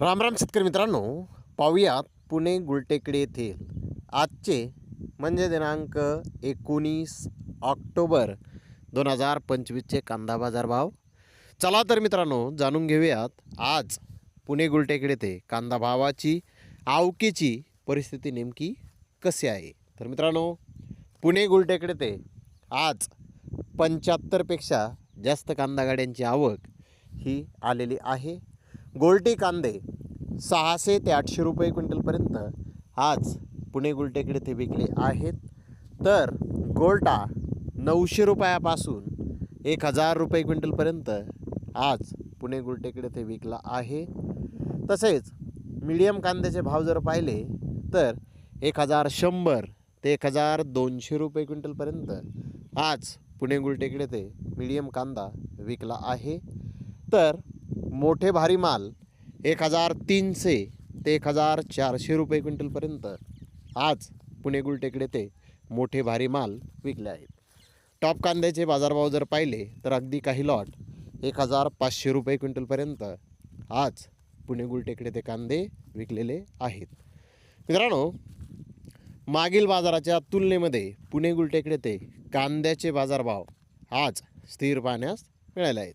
रामराम शेतकर शेतकरी मित्रांनो पाहुयात पुणे गुलटेकडे येथील आजचे म्हणजे दिनांक एकोणीस ऑक्टोबर दोन हजार पंचवीसचे कांदा बाजार भाव चला तर मित्रांनो जाणून घेऊयात आज पुणे गुलटेकडे येथे कांदा भावाची आवकेची परिस्थिती नेमकी कशी आहे. तर मित्रांनो पुणे गुलटेकडे ते आज पंच्याहत्तरपेक्षा जास्त कांदा गाड्यांची आवक ही आलेली आहे. गोल्टी कांदे सहाशे ते आठशे रुपये क्विंटलपर्यंत आज पुणे गुलटेकडे ते विकले आहेत. तर गोल्टा नऊशे रुपयापासून एक हजार रुपये क्विंटलपर्यंत आज पुणे गुलटेकडे ते विकला आहे. तसेच मीडियम कांद्याचे भाव जर पाहिले तर एक हजार शंभर ते एक हजार दोनशे रुपये क्विंटलपर्यंत आज पुणे गुलटेकडे ते मिडियम कांदा विकला आहे. तर मोठे भारी माल एक हजार तीनशे ते एक हजार चारशे रुपये क्विंटलपर्यंत आज पुणे गुलटेकडे ते मोठे भारी माल विकले आहेत. टॉप कांद्याचे बाजारभाव जर पाहिले तर अगदी काही लॉट एक हजार पाचशे रुपये क्विंटलपर्यंत आज पुणे गुलटेकडे ते कांदे विकलेले आहेत. मित्रांनो मागील बाजाराच्या तुलनेमध्ये पुणे गुलटेकडे ते कांद्याचे बाजारभाव आज स्थिर पाहण्यास मिळाले आहेत.